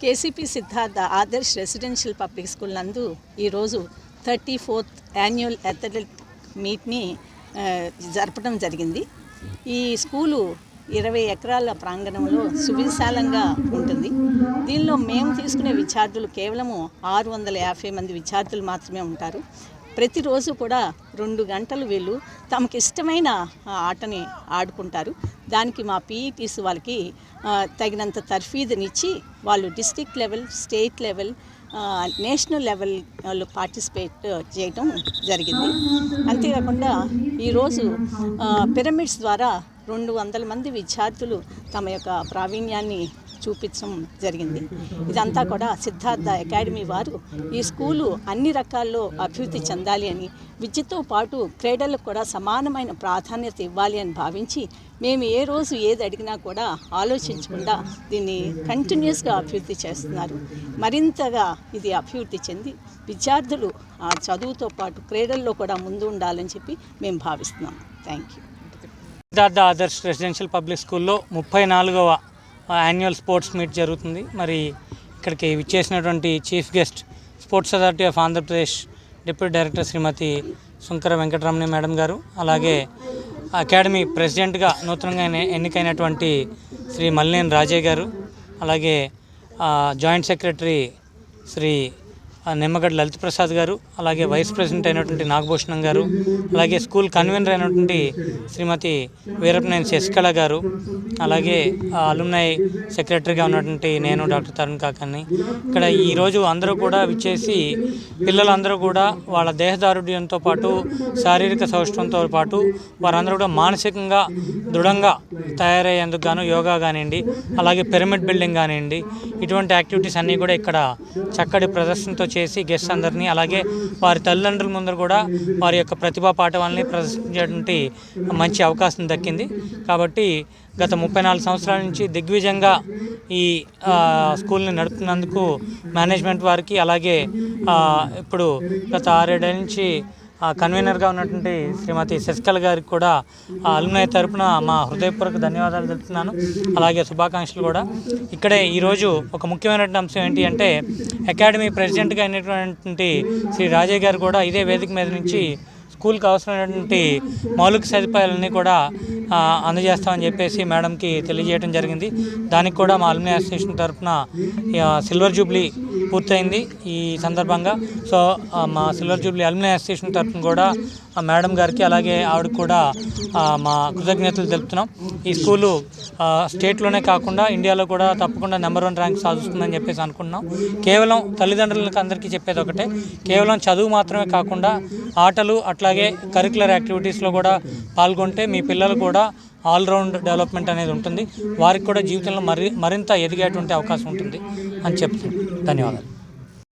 KCP Siddhartha Adarsh residential public school నందు ఈరోజు thirty fourth annual athletic మీట్ని జరపడం జరిగింది. ఈ స్కూలు ఇరవై ఎకరాల ప్రాంగణంలో సువిశాలంగా ఉంటుంది. దీనిలో మేము తీసుకునే విద్యార్థులు కేవలము ఆరు వందల యాభై మంది విద్యార్థులు మాత్రమే ఉంటారు. ప్రతిరోజు కూడా రెండు గంటలు వీళ్ళు తమకిష్టమైన ఆ, ఆటని ఆడుకుంటారు. దానికి మా పీఈటీస్ వాళ్ళకి తగినంత తర్ఫీదునిచ్చి వాళ్ళు district level state level national level వాళ్ళు పార్టిసిపేట్ చేయటం జరిగింది. అంతేకాకుండా ఈరోజు పిరమిడ్స్ ద్వారా రెండు వందల మంది విద్యార్థులు తమ యొక్క ప్రావీణ్యాన్ని చూపించడం జరిగింది. ఇదంతా కూడా సిద్ధార్థ అకాడమీ వారు ఈ స్కూలు అన్ని రకాల్లో అభివృద్ధి చెందాలి అని విద్యతో పాటు క్రీడలకు కూడా సమానమైన ప్రాధాన్యత ఇవ్వాలి అని భావించి మేము ఏ రోజు ఏది అడిగినా కూడా ఆలోచించకుండా దీన్ని కంటిన్యూస్గా అభివృద్ధి చేస్తున్నారు. మరింతగా ఇది అభివృద్ధి చెంది విద్యార్థులు ఆ చదువుతో పాటు క్రీడల్లో కూడా ముందు ఉండాలని చెప్పి మేము భావిస్తున్నాం. Thank you Siddhartha Adarsh residential public స్కూల్లో ముప్పై నాలుగవ యాన్యువల్ స్పోర్ట్స్ మీట్ జరుగుతుంది. మరి ఇక్కడికి విచ్చేసినటువంటి chief guest sports authority of Andhra Pradesh deputy director Shrimati Shankara Venkataramani madam గారు అలాగే అకాడమీ ప్రెసిడెంట్గా నూతనంగా ఎన్నికైనటువంటి శ్రీ మల్లేని రాజే గారు అలాగే జాయింట్ సెక్రటరీ శ్రీ నిమ్మగడ్డ లలిత్ ప్రసాద్ గారు అలాగే వైస్ ప్రెసిడెంట్ అయినటువంటి నాగభూషణం గారు అలాగే స్కూల్ కన్వీనర్ అయినటువంటి శ్రీమతి వీరపనేని శశికళ గారు అలాగే అలుమ్నాయ్ సెక్రటరీగా ఉన్నటువంటి నేను డాక్టర్ తరుణ్ కాకాన్ని. ఇక్కడ ఈరోజు అందరూ కూడా విచ్చేసి పిల్లలందరూ కూడా వాళ్ళ దేహదారుఢ్యంతో పాటు శారీరక సౌష్ఠవంతో పాటు వారందరూ కూడా మానసికంగా దృఢంగా తయారయ్యేందుకు గాను యోగా కానివ్వండి అలాగే పిరమిడ్ బిల్డింగ్ కానివ్వండి ఇటువంటి యాక్టివిటీస్ అన్నీ కూడా ఇక్కడ చక్కటి ప్రదర్శనతో చేసి గెస్ట్ అందరినీ అలాగే వారి తల్లిదండ్రుల ముందర కూడా వారి యొక్క ప్రతిభా పాఠవాలని ప్రదర్శించేటువంటి మంచి అవకాశం దక్కింది. కాబట్టి గత ముప్పై నాలుగు సంవత్సరాల నుంచి దిగ్విజయంగా ఈ స్కూల్ని నడుపుతున్నందుకు మేనేజ్మెంట్ వారికి అలాగే ఇప్పుడు గత ఆరేడేళ్ళ నుంచి కన్వీనర్గా ఉన్నటువంటి శ్రీమతి శశికళ గారికి కూడా ఆ అలుమై తరపున మా హృదయపూర్వక ధన్యవాదాలు తెలుపుతున్నాను. అలాగే శుభాకాంక్షలు కూడా. ఇక్కడే ఈరోజు ఒక ముఖ్యమైనటువంటి అంశం ఏంటి అంటే అకాడమీ ప్రెసిడెంట్గా అయినటువంటి శ్రీ రాజయ్య గారు కూడా ఇదే వేదిక మీద నుంచి స్కూల్కి అవసరమైనటువంటి మౌలిక సదుపాయాలన్నీ కూడా అందజేస్తామని చెప్పేసి మేడంకి తెలియజేయడం జరిగింది. దానికి కూడా మా అలుమినీ అసోసియేషన్ తరఫున సిల్వర్ జూబ్లీ పూర్తయింది ఈ సందర్భంగా. సో మా సిల్వర్ జూబ్లీ అలుమినీ అసోసియేషన్ తరఫున కూడా ఆ మేడం గారికి అలాగే ఆవిడకి కూడా మా కృతజ్ఞతలు తెలుపుతున్నాం. ఈ స్కూలు స్టేట్లోనే కాకుండా ఇండియాలో కూడా తప్పకుండా నెంబర్ వన్ ర్యాంక్ సాధిస్తుందని చెప్పేసి అనుకుంటున్నాం. కేవలం తల్లిదండ్రులకు అందరికీ చెప్పేది ఒకటే. కేవలం చదువు మాత్రమే కాకుండా ఆటలు అట్లా అట్లాగే కరికులర్ యాక్టివిటీస్లో కూడా పాల్గొంటే మీ పిల్లలు కూడా ఆల్రౌండ్ డెవలప్మెంట్ అనేది ఉంటుంది. వారికి కూడా జీవితంలో మరి మరింత ఎదిగేటువంటి అవకాశం ఉంటుంది అని చెప్తున్నాను. ధన్యవాదాలు.